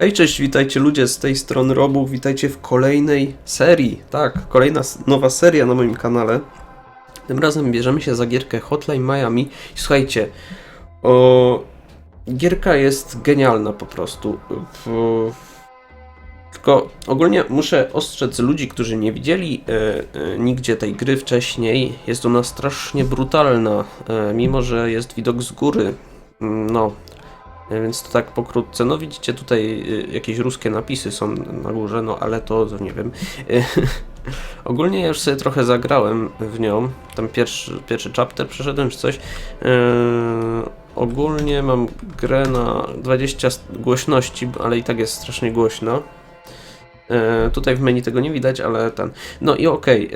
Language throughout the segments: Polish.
Hej, cześć, witajcie ludzie z tej strony Robu, witajcie w kolejnej serii. Tak, kolejna nowa seria na moim kanale. Tym razem bierzemy się za gierkę Hotline Miami. Słuchajcie, o, gierka jest genialna po prostu. W, tylko ogólnie muszę ostrzec ludzi, którzy nie widzieli e, e, nigdzie tej gry wcześniej. Jest ona strasznie brutalna, e, mimo że jest widok z góry. Mm, No, Więc to tak pokrótce. No widzicie tutaj y, jakieś ruskie napisy są na górze, no ale to nie wiem. Y, Ogólnie ja już sobie trochę zagrałem w nią. Tam pierwszy, pierwszy chapter przeszedłem czy coś. Yy, ogólnie mam grę na 20 s- głośności, ale i tak jest strasznie głośno. Yy, tutaj w menu tego nie widać, ale ten. No i okej.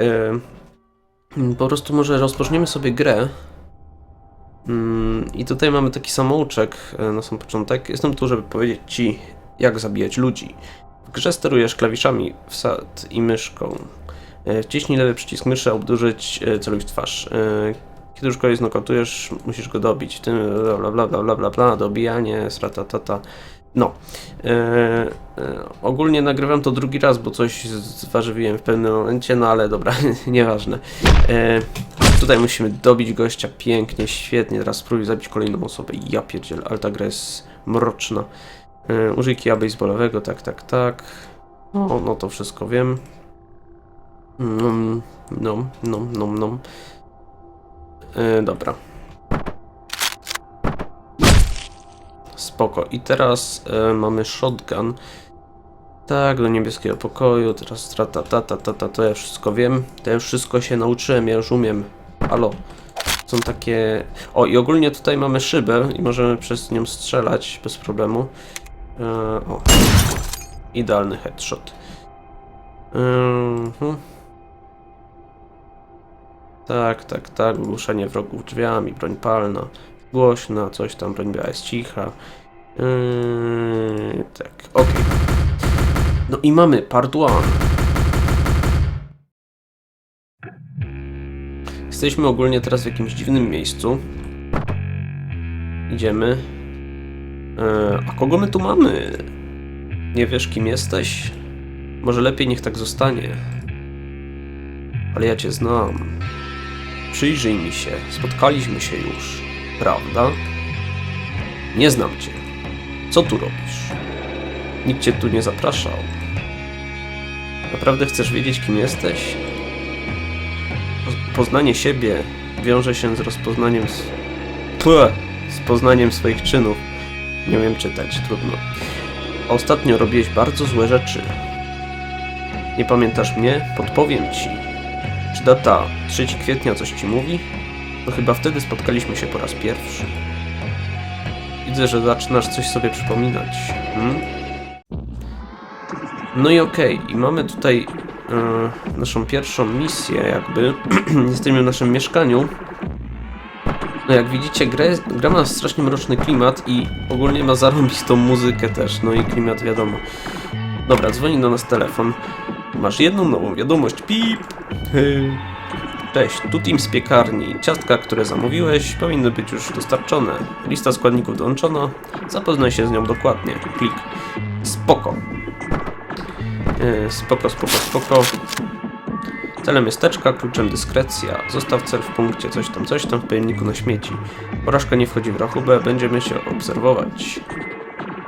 yy, po prostu może rozpoczniemy sobie grę. Mm, I tutaj mamy taki samouczek e, na sam początek. Jestem tu, żeby powiedzieć Ci, jak zabijać ludzi. W grze sterujesz klawiszami wsad i myszką. E, Wciśnij lewy przycisk myszy, obdurzyć e, celuj w twarz. Kiedy już kogoś znokautujesz, musisz go dobić. Tym bla bla bla bla bla bla, dobijanie, sratatata. No. E, e, ogólnie nagrywam to drugi raz, bo coś zważywiłem w pewnym momencie, no ale dobra, nieważne. E, Tutaj musimy dobić gościa pięknie, świetnie. Teraz spróbuj zabić kolejną osobę. Ja pierdziel, ale ta gra jest mroczna. Yy, użyj kija baseballowego, tak, tak, tak. No, no to wszystko wiem. Mm, No, no, no, no. Yy, dobra. Spoko. I teraz yy, mamy shotgun. Tak, do niebieskiego pokoju, teraz strata, ta, ta, ta, ta, to ja wszystko wiem. To ja już wszystko się nauczyłem, ja już umiem. Halo. Są takie... O, i ogólnie tutaj mamy szybę i możemy przez nią strzelać bez problemu. E, o. Idealny headshot. Mhm. Tak, tak, tak. Głuszenie wrogów drzwiami, broń palna. Głośna, coś tam, broń biała jest cicha. Yy, tak, okej. No i mamy part. Jesteśmy ogólnie teraz w jakimś dziwnym miejscu. Idziemy. E, a kogo my tu mamy? Nie wiesz, kim jesteś? Może lepiej niech tak zostanie. Ale ja cię znam. Przyjrzyj mi się. Spotkaliśmy się już. Prawda? Nie znam cię. Co tu robisz? Nikt cię tu nie zapraszał. Naprawdę chcesz wiedzieć, kim jesteś? Poznanie siebie wiąże się z rozpoznaniem. Płe, z poznaniem swoich czynów. Nie wiem czytać, trudno. Ostatnio robiłeś bardzo złe rzeczy. Nie pamiętasz mnie? Podpowiem ci. Czy data 3 kwietnia coś ci mówi? To chyba wtedy spotkaliśmy się po raz pierwszy. Widzę, że zaczynasz coś sobie przypominać. Hmm? No i okej, i mamy tutaj naszą pierwszą misję jakby. Jesteśmy w naszym mieszkaniu. No jak widzicie, gra, gra ma strasznie mroczny klimat i ogólnie ma zarąbistą muzykę też, no i klimat wiadomo. Dobra, dzwoni do nas telefon. Masz jedną nową wiadomość, pip! Cześć, tu Team z piekarni. Ciastka, które zamówiłeś, powinny być już dostarczone. Lista składników dołączona. Zapoznaj się z nią dokładnie. Klik. Spoko. Spoko, spoko, spoko. Celem jest teczka, kluczem dyskrecja. Zostaw cel w punkcie coś tam, coś tam w pojemniku na śmieci. Porażka nie wchodzi w rachubę, będziemy się obserwować.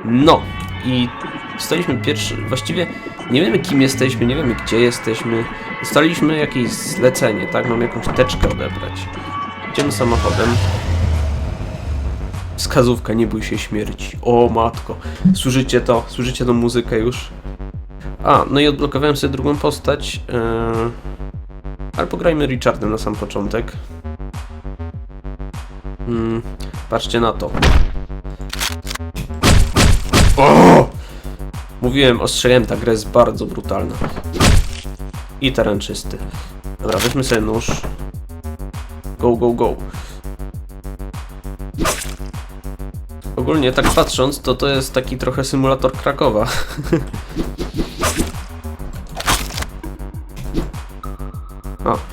No i dostaliśmy pierwszy, właściwie nie wiemy kim jesteśmy, nie wiemy gdzie jesteśmy. Dostaliśmy jakieś zlecenie, tak? Mamy jakąś teczkę odebrać. Idziemy samochodem. Wskazówka, nie bój się śmierci. O matko, słyszycie to? Słyszycie tą muzykę już? A, no i odblokowałem sobie drugą postać. Yy... Ale pograjmy Richardem na sam początek. Mm, patrzcie na to. O! Mówiłem, ostrzegałem, ta gra jest bardzo brutalna. I teren czysty. Dobra, weźmy sobie nóż. Go, go, go. Ogólnie tak patrząc, to to jest taki trochę symulator Krakowa.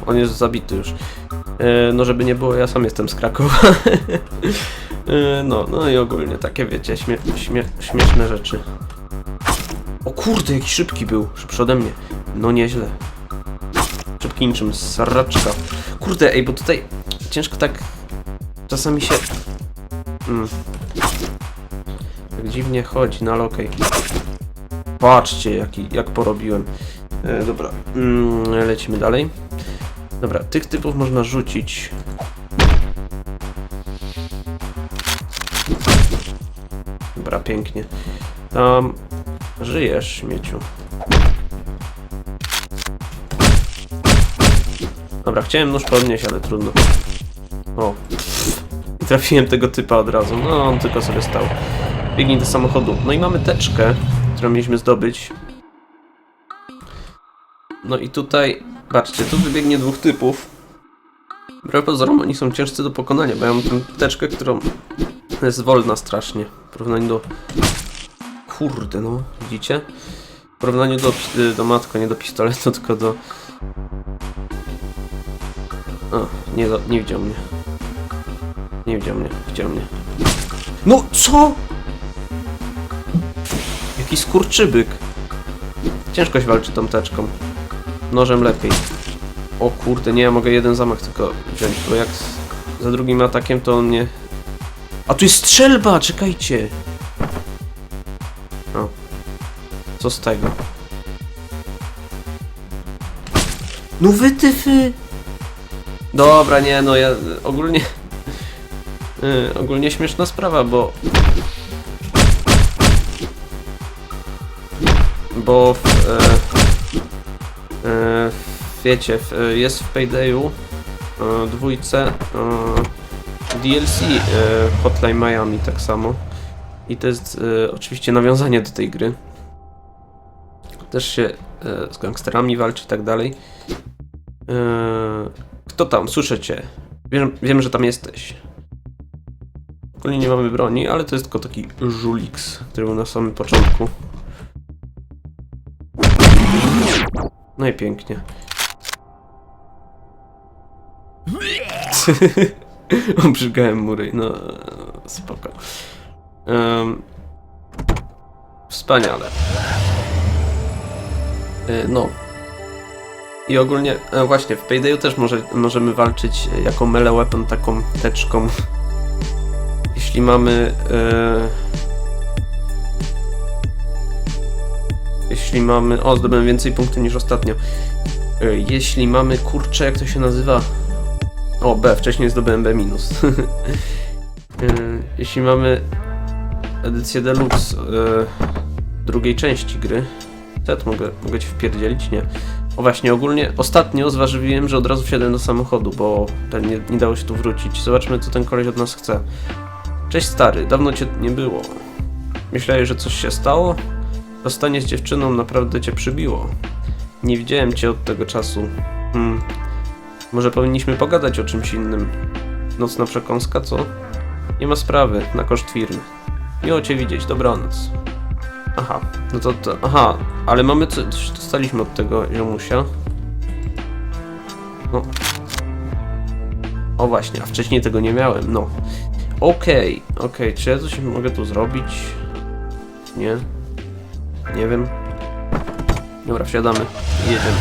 on jest zabity już. E, no żeby nie było, ja sam jestem z Krakowa. e, no, no i ogólnie takie wiecie, śmie śmie śmieszne rzeczy. O kurde, jaki szybki był. Szybszy ode mnie. No nieźle. Szybki niczym saraczka. Kurde, ej, bo tutaj ciężko tak czasami się... Mm. Tak dziwnie chodzi, no ale okej. Patrzcie, jaki, jak porobiłem. E, dobra, mm, lecimy dalej. Dobra, tych typów można rzucić. Dobra, pięknie. Tam żyjesz, śmieciu. Dobra, chciałem nóż podnieść, ale trudno. O. Trafiłem tego typa od razu. No, on tylko sobie stał. Biegnij do samochodu. No i mamy teczkę, którą mieliśmy zdobyć. No i tutaj, patrzcie, tu wybiegnie dwóch typów. Wbrew pozorom oni są ciężcy do pokonania, bo ja mam tę teczkę, którą jest wolna strasznie. W porównaniu do... Kurde, no, widzicie? W porównaniu do, do matko, nie do pistoletu, tylko do... O, nie, nie widział mnie. Nie widział mnie, widział mnie. No, co? Jaki skurczybyk. Ciężko się walczy tą teczką. Nożem lepiej. O kurde, nie, ja mogę jeden zamach tylko wziąć, bo jak z, za drugim atakiem to on nie... A tu jest strzelba, czekajcie! O. Co z tego? No wytyfy! Dobra, nie, no ja ogólnie... Yy, ogólnie śmieszna sprawa, bo... Bo w... E, wiecie, e, jest w Paydayu e, dwójce e, DLC Hotline Miami tak samo. I to jest oczywiście nawiązanie do tej gry. Też się z gangsterami walczy i tak dalej. Kto tam? Słyszę cię. Wiem, wiem, że tam jesteś. Ogólnie nie mamy broni, ale to jest tylko taki żuliks, który był na samym początku. No i pięknie. Obrzygałem mury, no spoko. Em, wspaniale. E, no. I ogólnie, e, właśnie, w Paydayu też może, możemy walczyć e, jako melee weapon taką teczką. Jeśli mamy... E, jeśli mamy... O, zdobyłem więcej punktów niż ostatnio. E, Jeśli mamy, kurczę, jak to się nazywa? O, B, wcześniej zdobyłem B minus. E, Jeśli mamy edycję deluxe e, drugiej części gry, tu mogę, mogę ci wpierdzielić? Nie. O właśnie, ogólnie ostatnio zważywiłem, że od razu wsiadłem do samochodu, bo ten nie, nie dało się tu wrócić. Zobaczmy, co ten koleś od nas chce. Cześć stary, dawno cię nie było. Myślałeś, że coś się stało? Rozstanie z dziewczyną naprawdę cię przybiło. Nie widziałem cię od tego czasu. Hmm. Może powinniśmy pogadać o czymś innym. Nocna przekąska, co? Nie ma sprawy, na koszt firmy. Miło cię widzieć, dobranoc. Aha, no to, to aha, ale mamy co, coś dostaliśmy od tego ziomusia. No. O właśnie, a wcześniej tego nie miałem, no. Okej, okej, czy ja coś mogę tu zrobić? Nie? Nie wiem. Dobra, wsiadamy jedziemy.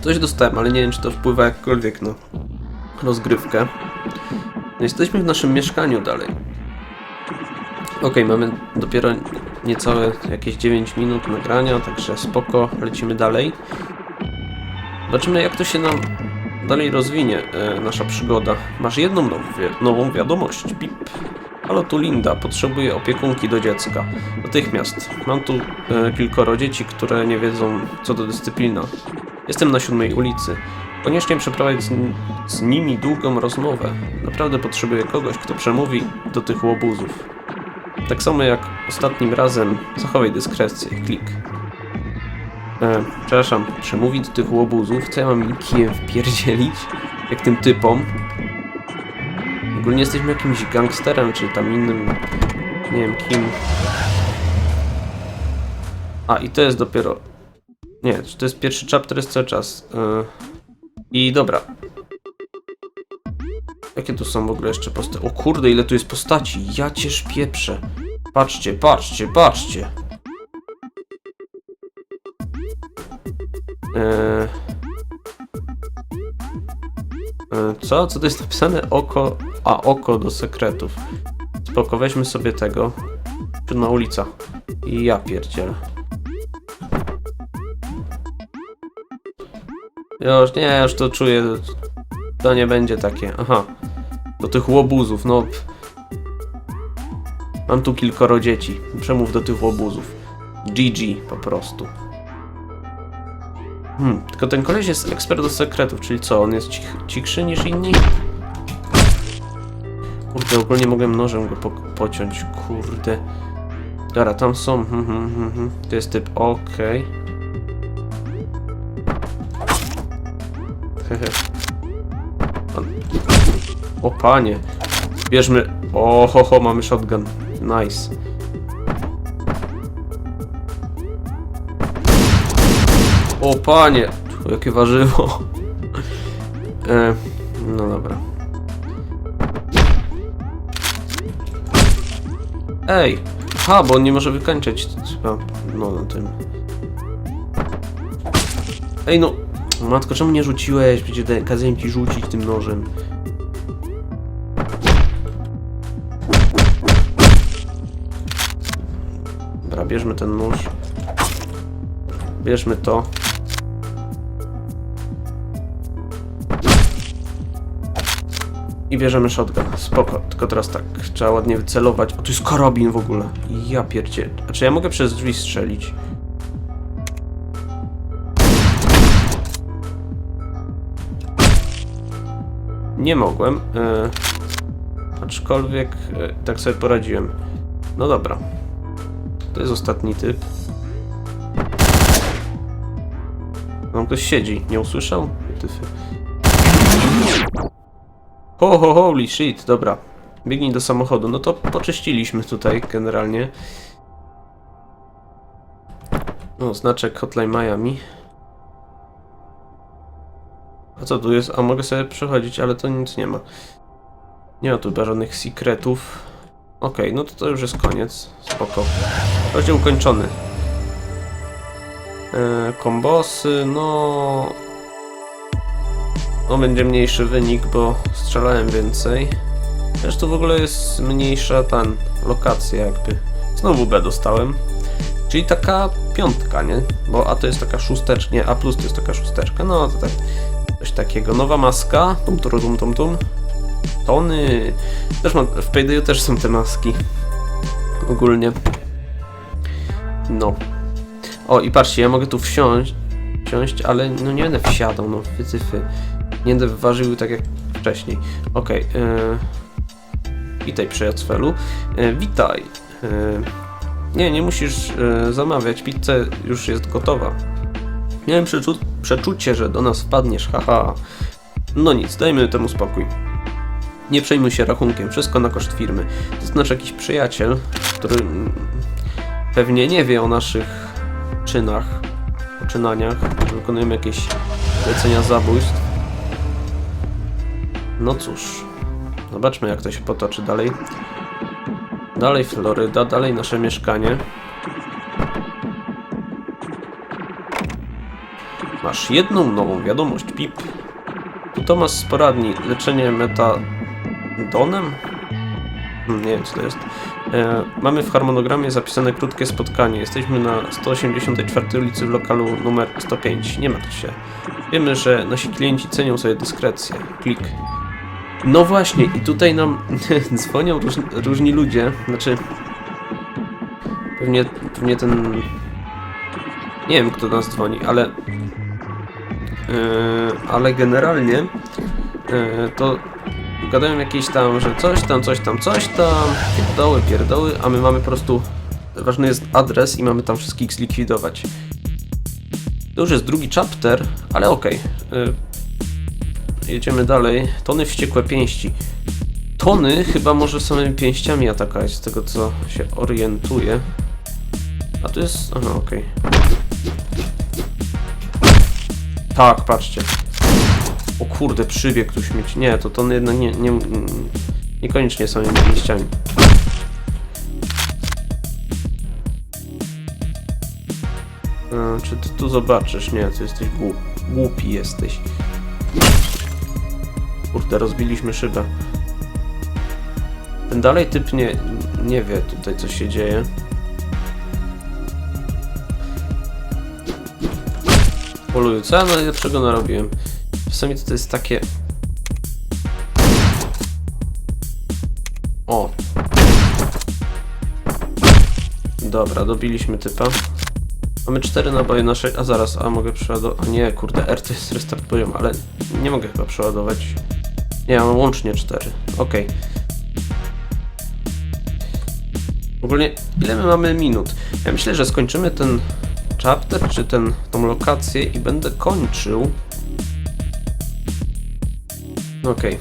Coś dostałem, ale nie wiem, czy to wpływa jakkolwiek na rozgrywkę. Jesteśmy w naszym mieszkaniu dalej. Okej, mamy dopiero niecałe jakieś 9 minut nagrania, także spoko, lecimy dalej. Zobaczymy jak to się nam dalej rozwinie, e, nasza przygoda. Masz jedną nową, nową wiadomość, pip. Halo, tu Linda, potrzebuję opiekunki do dziecka. Natychmiast. Mam tu e, kilkoro dzieci, które nie wiedzą co to dyscyplina. Jestem na siódmej ulicy. Koniecznie przeprowadź z, z nimi długą rozmowę. Naprawdę potrzebuję kogoś, kto przemówi do tych łobuzów. Tak samo jak ostatnim razem, zachowaj dyskrecję. Klik. E, przepraszam, przemówi do tych łobuzów? Co ja mam im kijem wpierdzielić? Jak tym typom? Ogólnie jesteśmy jakimś gangsterem, czy tam innym, nie wiem kim. A, i to jest dopiero... Nie, to jest pierwszy chapter, jest cały czas. Yy... I dobra. Jakie tu są w ogóle jeszcze postaci? O kurde, ile tu jest postaci! Ja cię szpieprzę! Patrzcie, patrzcie, patrzcie! Yy co? Co to jest napisane? Oko. A, oko do sekretów. Spoko, weźmy sobie tego. Czynna ulica. I ja pierdzielę. Już, nie, już to czuję. To nie będzie takie. Aha. Do tych łobuzów, no. Mam tu kilkoro dzieci. Przemów do tych łobuzów. GG po prostu. Hmm, tylko ten koleś jest ekspert do sekretów, czyli co, on jest cich, cichszy niż inni? Kurde, ogólnie mogłem nożem go po, pociąć, kurde. Dobra, tam są, mhm, mhm, mhm. to jest typ, okej. Pan- O panie, bierzmy, o ho, ho mamy shotgun, nice. O panie, o, jakie warzywo. E, no dobra. Ej, ha, bo on nie może wykańczać. Trzeba, no na tym. Ej, no, matko, czemu nie rzuciłeś? Przecież kazałem ci rzucić tym nożem. Dobra, bierzmy ten nóż. Bierzmy to. I bierzemy shotgun. Spoko, tylko teraz tak, trzeba ładnie wycelować. O, to jest karabin w ogóle. Ja pierdzie. A czy ja mogę przez drzwi strzelić? Nie mogłem. E, aczkolwiek e, tak sobie poradziłem. No dobra. To jest ostatni typ. Tam ktoś siedzi. Nie usłyszał? Tyfy. Ho, ho, holy shit, dobra. Biegnij do samochodu. No to poczyściliśmy tutaj generalnie. O, znaczek Hotline Miami. A co tu jest? A mogę sobie przechodzić, ale to nic nie ma. Nie ma tu żadnych secretów. Okej, no to to już jest koniec. Spoko. Rozdział ukończony. E, kombosy, no... No będzie mniejszy wynik, bo strzelałem więcej. Tu w ogóle jest mniejsza tan lokacja jakby. Znowu B dostałem. Czyli taka piątka, nie? Bo A to jest taka szósteczka, nie, A plus to jest taka szósteczka. No to tak, coś takiego. Nowa maska. Tum, tum, tum, tum, tum. Tony. Też mam, w Paydayu też są te maski. Ogólnie. No. O i patrzcie, ja mogę tu wsiąść, wsiąść, ale no nie będę wsiadał, no wycyfy. Nie będę tak jak wcześniej. Okej. Okay, witaj przyjacielu. E, witaj. E, nie, nie musisz e, zamawiać. Pizza już jest gotowa. Miałem przeczu przeczucie, że do nas wpadniesz, haha. No nic, dajmy temu spokój. Nie przejmuj się rachunkiem, wszystko na koszt firmy. To jest nasz jakiś przyjaciel, który pewnie nie wie o naszych czynach, poczynaniach, wykonujemy jakieś zlecenia zabójstw. No cóż, zobaczmy jak to się potoczy dalej. Dalej Floryda, dalej nasze mieszkanie. Masz jedną nową wiadomość, Pip. Tomasz z poradni, leczenie metadonem? Hmm, Nie wiem co to jest. E, mamy w harmonogramie zapisane krótkie spotkanie. Jesteśmy na 184 ulicy w lokalu numer 105. Nie martw się. Wiemy, że nasi klienci cenią sobie dyskrecję. Klik. No właśnie, i tutaj nam dzwonią róż, różni ludzie. Znaczy. Pewnie, pewnie ten. Nie wiem, kto nas dzwoni, ale. Yy, ale generalnie. Yy, to gadają jakieś tam, że coś tam, coś tam, coś tam, pierdoły, pierdoły, a my mamy po prostu, ważny jest adres i mamy tam wszystkich zlikwidować. To już jest drugi chapter, ale okej. Y, Jedziemy dalej. Tony wściekłe pięści. Tony chyba może samymi pięściami atakować, z tego co się orientuję. A tu jest... Aha, okej. Tak, patrzcie. O kurde, przybiegł tu śmieć. Nie, to to jednak nie, nie, mm, niekoniecznie samymi pięściami. Czy ty tu zobaczysz? Nie, ty jesteś głup, głupi jesteś. Kurde, rozbiliśmy szybę. Ten dalej typ nie, nie wie tutaj co się dzieje. Poluju, co ja najlepszego narobiłem? Czasami to jest takie... O! Dobra, dobiliśmy typa. Mamy 4 naboje na 6, a zaraz, a mogę przeładować, a nie, kurde, R to jest restart poziomu, ale nie mogę chyba przeładować. Nie, mam łącznie 4, okej. Ogólnie, ile my mamy minut? Ja myślę, że skończymy ten chapter, czy ten, tą lokację i będę kończył. Okej.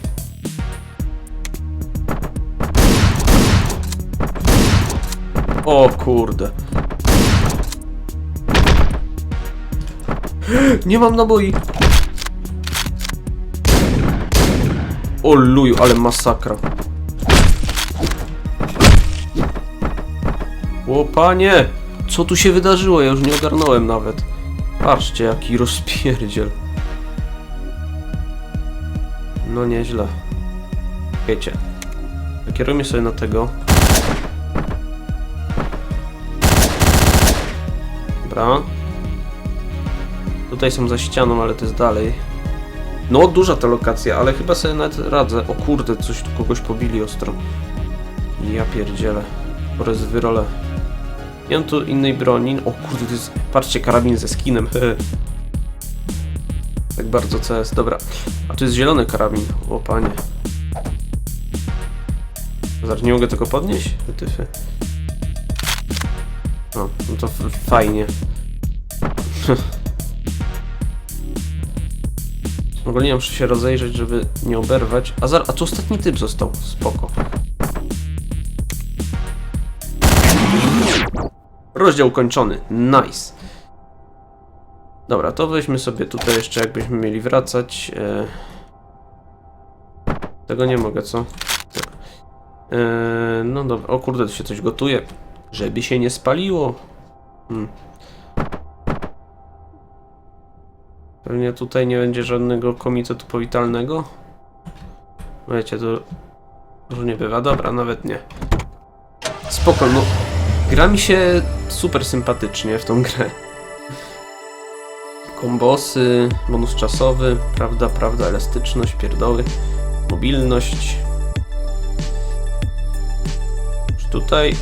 O kurde. Nie mam naboi. O luju, ale masakra. O panie! Co tu się wydarzyło? Ja już nie ogarnąłem nawet. Patrzcie, jaki rozpierdziel. No nieźle. Wiecie. Kierujmy sobie na tego. Dobra. Tutaj są za ścianą, ale to jest dalej. No, duża ta lokacja, ale chyba sobie nawet radzę. O kurde, coś tu kogoś pobili ostro. Ja pierdzielę. Porę z wyrole. Nie mam tu innej broni. O kurde, to jest... Patrzcie, karabin ze skinem. tak bardzo CS. Dobra. A tu jest zielony karabin. O panie. Zaraz nie mogę tego podnieść? Wytyfy. O, no to fajnie. Ogólnie muszę się rozejrzeć, żeby nie oberwać. A, zar- a tu ostatni typ został. Spoko. Rozdział kończony. Nice. Dobra, to weźmy sobie tutaj jeszcze, jakbyśmy mieli wracać. E... Tego nie mogę, co? E... No dobra. O kurde, tu się coś gotuje. Żeby się nie spaliło. Hmm. Pewnie tutaj nie będzie żadnego komitetu powitalnego. Wiecie, to różnie bywa. Dobra, nawet nie. Spoko, no. Gra mi się super sympatycznie w tą grę. Kombosy, bonus czasowy, prawda, prawda, elastyczność, pierdoły, mobilność. Tutaj...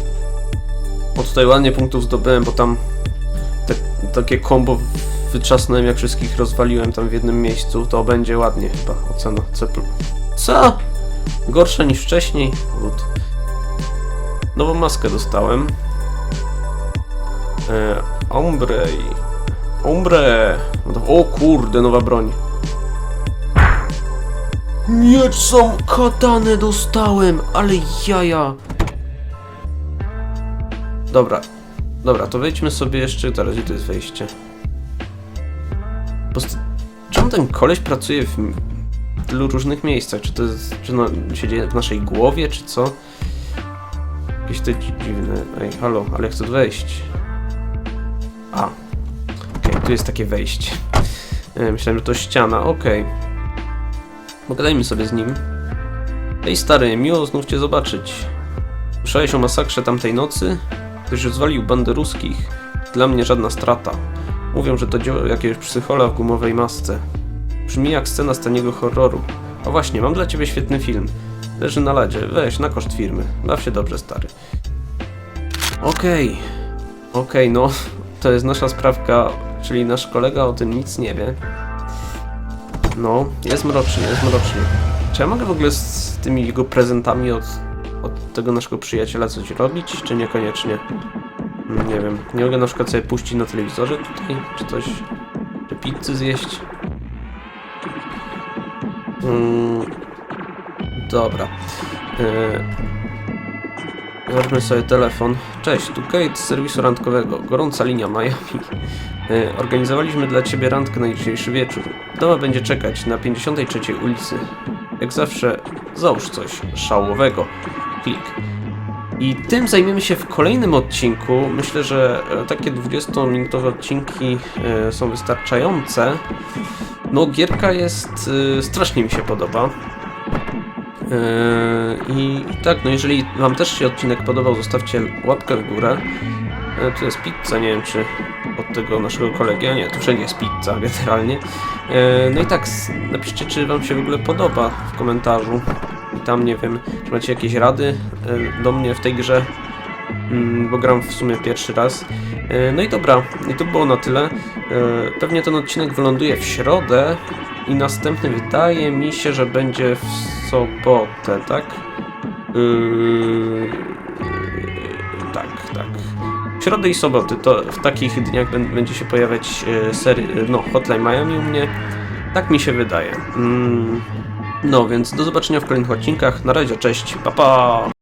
O, tutaj ładnie punktów zdobyłem, bo tam te, takie kombo wyczasnąłem, jak wszystkich rozwaliłem tam w jednym miejscu, to będzie ładnie chyba ocena C+. Co? Gorsze niż wcześniej? Good. Nową maskę dostałem. E, ombre. Ombre. No O kurde, nowa broń. Miecz są katanę dostałem, ale jaja. Dobra. Dobra, to wejdźmy sobie jeszcze, teraz gdzie to jest wejście? Prostu, czemu ten koleś pracuje w tylu różnych miejscach? Czy to jest, czy no, się dzieje w naszej głowie, czy co? Jakieś to dzi- dziwne. Ej, halo, ale chcę tu wejść. A. Okej, tu jest takie wejście. E, myślałem, że to ściana, okej. Pogadajmy sobie z nim. Ej stary, miło znów cię zobaczyć. Słyszałeś o masakrze tamtej nocy? Ktoś rozwalił bandę ruskich. Dla mnie żadna strata. Mówią, że to dzieło jakiegoś psychola w gumowej masce. Brzmi jak scena z taniego horroru. O właśnie, mam dla ciebie świetny film. Leży na ladzie. Weź, na koszt firmy. Baw się dobrze, stary. Okej. Okej, no. To jest nasza sprawka, czyli nasz kolega o tym nic nie wie. No, jest mrocznie, jest mrocznie. Czy ja mogę w ogóle z tymi jego prezentami od, od tego naszego przyjaciela coś robić, czy niekoniecznie? Nie wiem. Nie mogę na przykład sobie puścić na telewizorze tutaj, czy coś. Czy pizzy zjeść. Mm, dobra. Yy, Weźmy sobie telefon. Cześć, tu Kate z serwisu randkowego. Gorąca linia Miami. Yy, organizowaliśmy dla Ciebie randkę na dzisiejszy wieczór. Doma będzie czekać na 53 ulicy. Jak zawsze, załóż coś szałowego. Klik. I tym zajmiemy się w kolejnym odcinku. Myślę, że e, takie 20-minutowe odcinki e, są wystarczające. No, gierka jest. e, strasznie mi się podoba. I tak, no jeżeli Wam też się odcinek podobał, zostawcie łapkę w górę. Tu jest pizza, nie wiem czy od tego naszego kolegi, a nie, tu wszędzie jest pizza generalnie. No i tak, napiszcie czy Wam się w ogóle podoba w komentarzu. Tam nie wiem, czy macie jakieś rady e, do mnie w tej grze, Mm, bo gram w sumie pierwszy raz. E, No i dobra, i to było na tyle. E, Pewnie ten odcinek wyląduje w środę i następny wydaje mi się, że będzie w sobotę, tak? Yy, tak, tak. W środę i soboty to w takich dniach bę- będzie się pojawiać serii, no, Hotline Miami u mnie. Tak mi się wydaje. Mm, No, więc do zobaczenia w kolejnych odcinkach. Na razie, cześć, pa pa!